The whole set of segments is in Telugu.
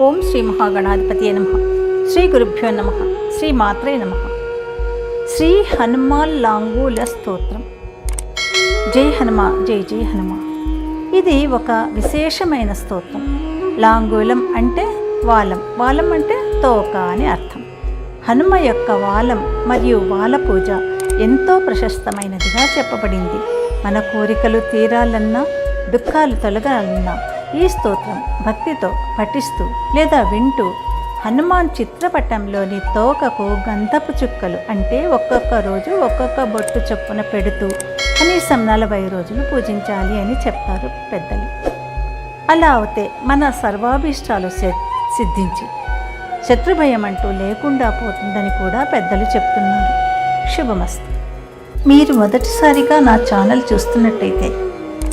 ఓం శ్రీ మహాగణాధిపతి నమ. శ్రీ గురుభ్యో నమ. శ్రీ మాత్రే నమ. శ్రీ హనుమాన్ లాంగూల స్తోత్రం. జై హనుమ జై జై హనుమ. ఇది ఒక విశేషమైన స్తోత్రం. లాంగూలం అంటే వాలం. వాలం అంటే తోక అని అర్థం. హనుమ యొక్క వాలం మరియు వాల పూజ ఎంతో ప్రశస్తమైనదిగా చెప్పబడింది. మన కోరికలు తీరాలన్నా దుఃఖాలు తొలగాలన్నా ఈ స్తోత్రం భక్తితో పఠిస్తూ లేదా వింటూ హనుమాన్ చిత్రపటంలోని తోకకు గంధపు చుక్కలు అంటే ఒక్కొక్క రోజు ఒక్కొక్క బొట్టు చొప్పున పెడుతూ కనీసం నలభై రోజులు పూజించాలి అని చెప్తారు పెద్దలు. అలా అవుతే మన సర్వాభీష్టాలు సిద్ధించి శత్రుభయం అంటూ లేకుండా పోతుందని కూడా పెద్దలు చెప్తున్నారు. శుభమస్తు. మీరు మొదటిసారిగా నా ఛానల్ చూస్తున్నట్టయితే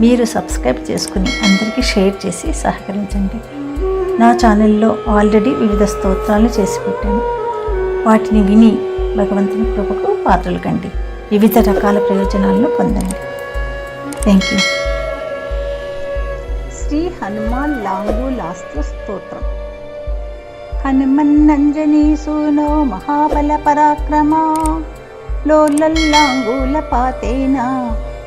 మీరు సబ్స్క్రైబ్ చేసుకుని అందరికీ షేర్ చేసి సహకరించండి. నా ఛానల్లో ఆల్రెడీ వివిధ స్తోత్రాలు చేసి పెట్టాను. వాటిని విని భగవంతుని కృపకు పాత్రలు కండి. వివిధ రకాల ప్రయోజనాలను పొందండి. థ్యాంక్ యూ శ్రీ హనుమాన్ లాంగూలాస్త్ర స్తోత్రం. హనుమన్నంజనీ సూనో మహాబల పరాక్రమా లోలల్లాంగూలపాతేన పాతేనా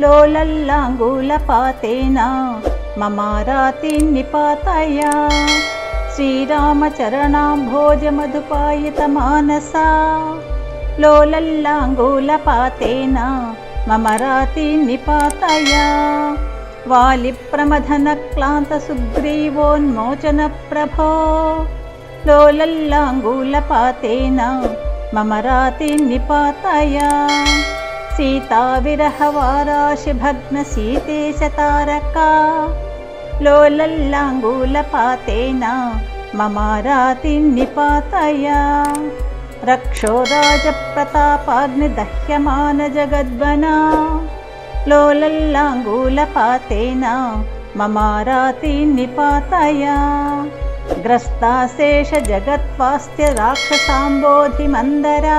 लोलल्लाङ्गूलपातेन मम रातीनिपातय श्रीरामचरणां भोजमधुपायितमानसा लोलल्लाङ्गूलपातेन मम रातीनिपातय वालिप्रमथनक्लान्तसुग्रीवोन्मोचनप्रभो। लोलल्लाङ्गूलपातेन मम रातीनिपातय सीताविरहवाराशिभग्नसीते सीताविरहवाराशिभग्नसीतेशतारका लोलल्लाङ्गूलपातेन ममाराती रक्षो राजप्रतापाग्निदह्यमानजगद्वना लोलल्लाङ्गूलपातेन ममारातीनिपातय ग्रस्ता शेषजगत्पास्त्य राक्षसाम्बोधिमन्दरा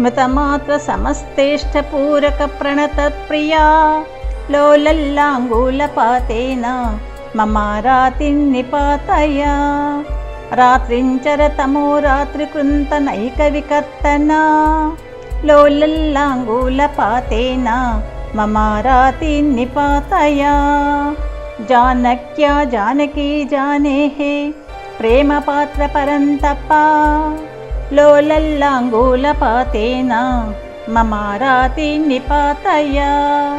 స్మృతమాత్ర సమస్తేష్ట పూరక ప్రణత ప్రియా లోలల్లాంగూలపాతేన మమారాతి రాత్రించరతమో రాత్రికృంత నైక వికర్తనా లోలల్లాంగూలపాతేన మమారాతి జానక్యా జానకీ జానేః ప్రేమపాత్ర పరంతపా లోలల్లాంగూలపాతేన? మమారాతి నిపాతయా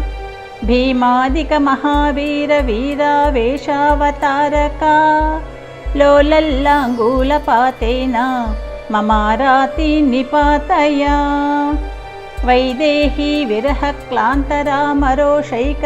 భీమాదిక మహావీర వీరావేశావతారకా. లోలల్లాంగూలపాతేన? మమారాతి నిపాతయా వైదేహీ విరహ క్లాంతరామరోషైక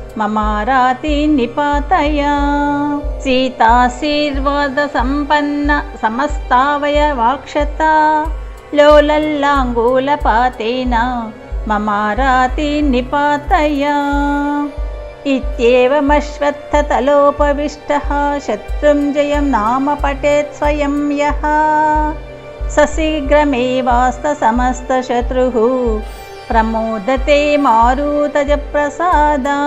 మమారాతి నిపాతయ సీతాశీర్వాద సంపన్న సమస్తావయ వాక్షత. లోలల్లాంగూలపాతేన మమారాతి నిపాతయ ఇత్యేవమశ్వత్థతలోపవిష్టः. శత్రుంజయం నామ పఠేత్ స్వయం యः. సశీఘ్రమేవాస్త సమస్తశత్రుः ప్రమోదతే మారుతజ ప్రసాదా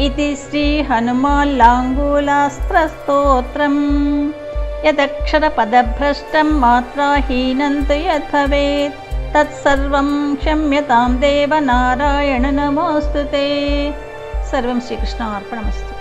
ఇది శ్రీ హనుమాల్లాంగూలాస్త్రస్తోత్రం యదక్షరపదభ్రష్టం మాత్రాహీనంతు యద్భవేత్ తత్సర్వం క్షమ్యతాం దేవ నారాయణ నమోస్తు సర్వం శ్రీకృష్ణ అర్పణమస్తు